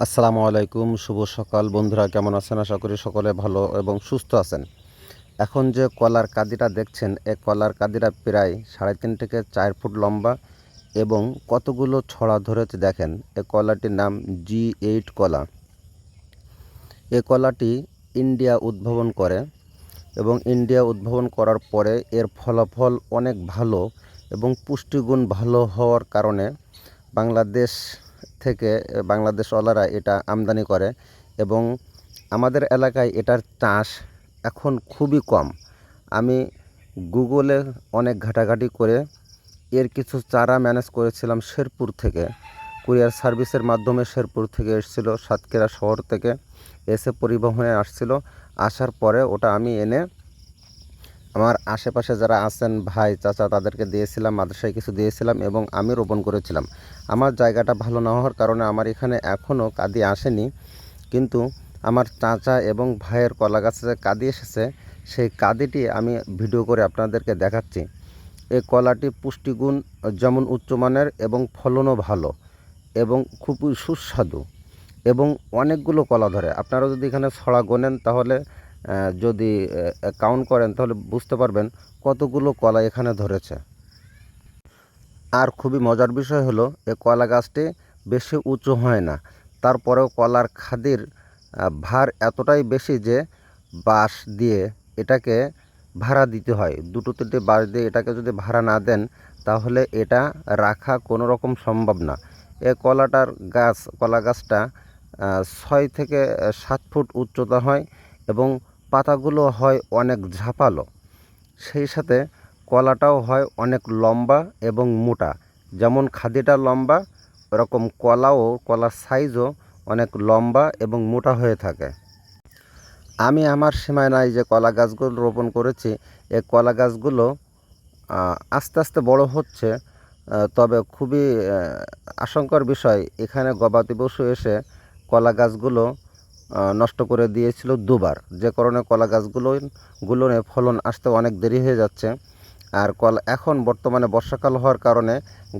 আসসালামু আলাইকুম, শুভ সকাল। বন্ধুরা, কেমন আছেন? আশা করি সকলে ভালো এবং সুস্থ আছেন। এখন যে কলার কাদিটা দেখছেন, এ কলার কাদিটা প্রায় সাড়ে তিন থেকে চার ফুট লম্বা এবং কতগুলো ছড়া ধরেছে দেখেন। এ কলাটির নাম জি এইট কলা। এ কলাটি ইন্ডিয়া উদ্ভাবন করে এবং ইন্ডিয়া উদ্ভাবন করার পরে এর ফলাফল অনেক ভালো এবং পুষ্টিগুণ ভালো হওয়ার কারণে বাংলাদেশ থেকে বাংলাদেশওয়ালারা এটা আমদানি করে এবং আমাদের এলাকায় এটার চাষ এখন খুবই কম। আমি গুগলে অনেক ঘাটাঘাটি করে এর কিছু চারা ম্যানেজ করেছিলাম শেরপুর থেকে। কুরিয়ার সার্ভিসের মাধ্যমে শেরপুর থেকে এসেছিল সাতক্ষীরা শহর থেকে, এসে পরিবহনে আসছিল। আসার পরে ওটা আমি এনে আমার আশেপাশে যারা আছেন ভাই, চাচা, তাদেরকে দিয়েছিলাম, মাদ্রাসায় কিছু দিয়েছিলাম এবং আমি রোপণ করেছিলাম। আমার জায়গাটা ভালো না হওয়ার কারণে আমার এখানে এখনও কাদি আসেনি। কিন্তু আমার চাচা এবং ভাইয়ের কলা গাছে যে কাদি এসেছে, সেই কাদিটি আমি ভিডিও করে আপনাদেরকে দেখাচ্ছি। এই কলাটি পুষ্টিগুণ যেমন উচ্চমানের এবং ফলনও ভালো এবং খুবই সুস্বাদু এবং অনেকগুলো কলা ধরে। আপনারা যদি এখানে ছড়া গোনেন তাহলে যদি কাউন্ট করেন, তাহলে বুঝতে পারবেন কতগুলো কলা এখানে ধরেছে। আর খুবই মজার বিষয় হলো, এ কলা গাছটি বেশি উঁচু হয় না। তারপরেও কলার খাদির ভার এতটাই বেশি যে বাঁশ দিয়ে এটাকে ভাড়া দিতে হয়। দুটো তিনটে বাঁশ দিয়ে এটাকে যদি ভাড়া না দেন, তাহলে এটা রাখা কোনো রকম সম্ভব না। এ কলাটার গাছ, কলা গাছটা ছয় থেকে সাত ফুট উচ্চতা হয় এবং পাতাগুলো হয় অনেক ঝাপালো। সেই সাথে কলাটাও হয় অনেক লম্বা এবং মোটা। যেমন খাদিটা লম্বা, ওরকম কলাও, কলার সাইজও অনেক লম্বা এবং মোটা হয়ে থাকে। আমি আমার সীমানায় যে কলা গাছগুলো রোপণ করেছি এই কলা গাছগুলো আস্তে আস্তে বড় হচ্ছে তবে খুবই আশঙ্কার বিষয়। এখানে গবাদি পশু এসে কলা গাছগুলো নষ্ট করে দিয়েছিল দুবার। যে কারণে কলা গাছগুলো, গুলোনে ফলন আসতে অনেক দেরি হয়ে যাচ্ছে। আর কলা এখন বর্তমানে বর্ষাকাল হওয়ার কারণে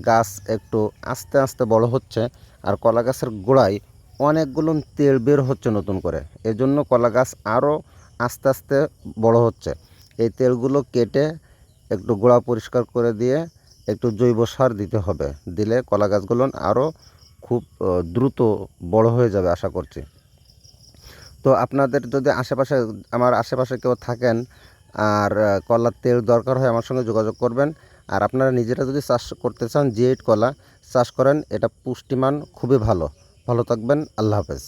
গাছ একটু আস্তে আস্তে বড় হচ্ছে। আর কলা গাছের গোড়ায় অনেকগুলো তেল বের হচ্ছে নতুন করে। এজন্য কলা গাছ আরও আস্তে আস্তে বড় হচ্ছে। এই তেলগুলো কেটে একটু গোড়া পরিষ্কার করে দিয়ে একটু জৈব সার দিতে হবে। দিলে কলা গাছগুলো আরও খুব দ্রুত বড় হয়ে যাবে আশা করছি। তো আপনাদের যদি আশেপাশে, আমার আশেপাশে কেউ থাকেন আর কলার তেল দরকার হয় আমার সঙ্গে যোগাযোগ করবেন। আর আপনারা নিজেরা যদি চাষ করতে চান জিএইট কলা চাষ করেন, এটা পুষ্টিমান, খুবই ভালো। ভালো থাকবেন, আল্লাহ হাফেজ।